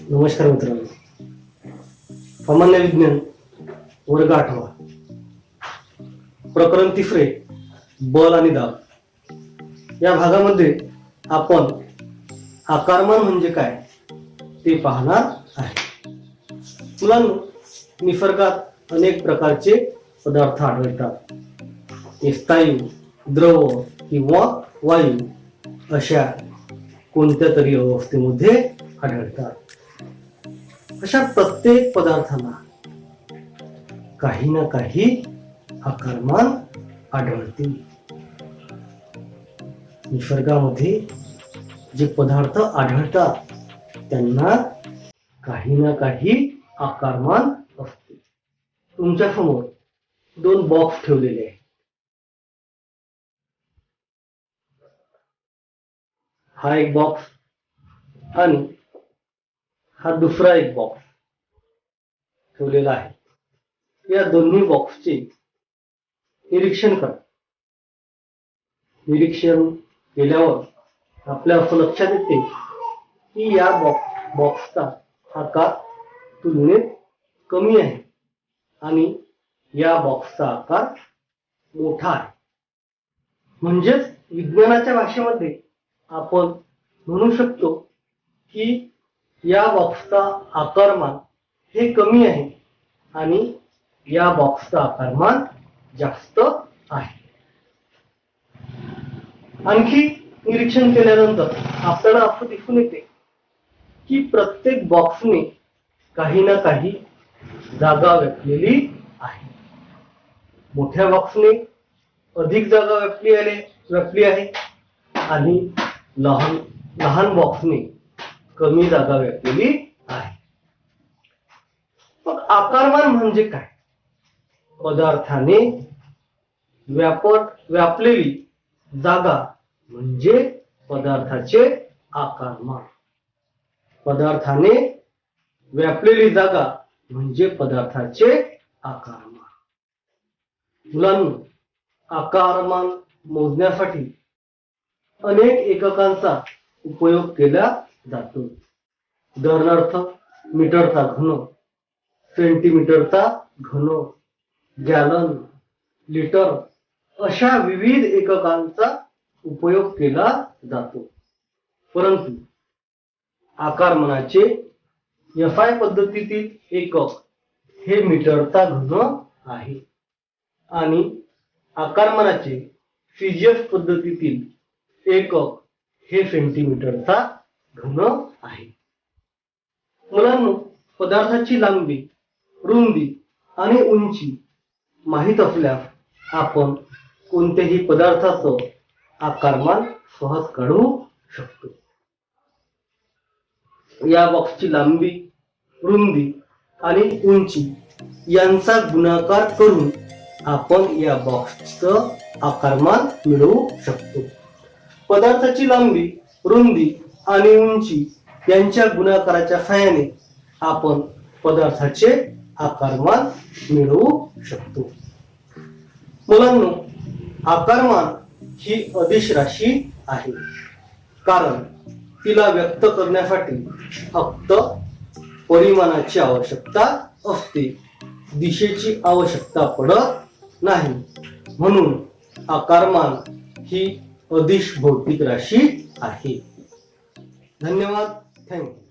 नमस्कार मित्रांनो. सामान्य विज्ञान वर्ग आठवा प्रकरण तिसरे बल आणि दाब. या भागामध्ये आपण आकारमान म्हणजे काय ते पाहणार आहे. मुलांनो निसर्गात अनेक प्रकारचे पदार्थ आढळतात. ते स्थायू द्रव किंवा वायू अशा कोणत्या तरी अवस्थेमध्ये आढळतात. अशा प्रत्येक पदार्थाला काही ना काही आकारमान आढळतील. निसर्गामध्ये जे पदार्थ आढळतात त्यांना काही ना काही आकारमान असते. तुमच्यासमोर दोन बॉक्स ठेवलेले आहेत. हा एक बॉक्स आणि हा दुसरा एक बॉक्स ठेवलेला आहे. या दोन्ही बॉक्सचे निरीक्षण करा. निरीक्षण केल्यावर आपल्या असं लक्षात येते की या बॉक्स बॉक्सचा आकार तुलनेत कमी आहे आणि या बॉक्सचा आकार मोठा आहे. म्हणजेच विज्ञानाच्या भाषेमध्ये आपण म्हणू शकतो की या बॉक्सचा आकारमान हे कमी आहे आणि या बॉक्सचा आकारमान जास्त आहे. आणखी निरीक्षण केल्यानंतर आपल्याला असं दिसून येते की प्रत्येक बॉक्सने काही ना काही जागा व्यापलेली आहे. मोठ्या बॉक्सने अधिक जागा व्यापली आले व्यापली आहे आणि लहान लहान बॉक्सने कमी जागा व्यापलेली आहे. मग आकारमान म्हणजे काय? पदार्थाने व्यापक व्यापलेली जागा म्हणजे पदार्थाचे आकारमान. पदार्थाने व्यापलेली जागा म्हणजे पदार्थाचे आकारमान. मुलांनो आकारमान मोजण्यासाठी अनेक एककांचा उपयोग केला जातो. उदाहरणार्थ मीटरचा घन सेंटीमीटरचा घन गॅलन लिटर अशा विविध एककांचा उपयोग केला जातो. परंतु आकारमानाचे एफ आय पद्धतीतील एकक हे मीटरचा घन आहे. आणि आकारमानाचे सीजीएफ पद्धतीतील एकक हे सेंटीमीटरचा घन आहे. मुलांना पदार्थाची लांबी रुंदी आणि उंची माहीत असल्यास आपण कोणत्याही पदार्थाचं आकारमान सहज काढू शकतो. या बॉक्सची लांबी रुंदी आणि उंची यांचा गुणाकार करून आपण या बॉक्सचं आकारमान मिळवू शकतो. पदार्थाची लांबी रुंदी आणि उंची यांच्या गुणाकाराच्या सहाय्याने आपण पदार्थाचे आकारमान मिळवू शकतो. मुलांनो आकारमान ही अदिश राशी आहे. कारण तिला व्यक्त करण्यासाठी फक्त परिमाणाची आवश्यकता असते. दिशेची आवश्यकता पडत नाही. म्हणून आकारमान ही अदिश भौतिक राशी आहे. धन्यवाद. थँक्यू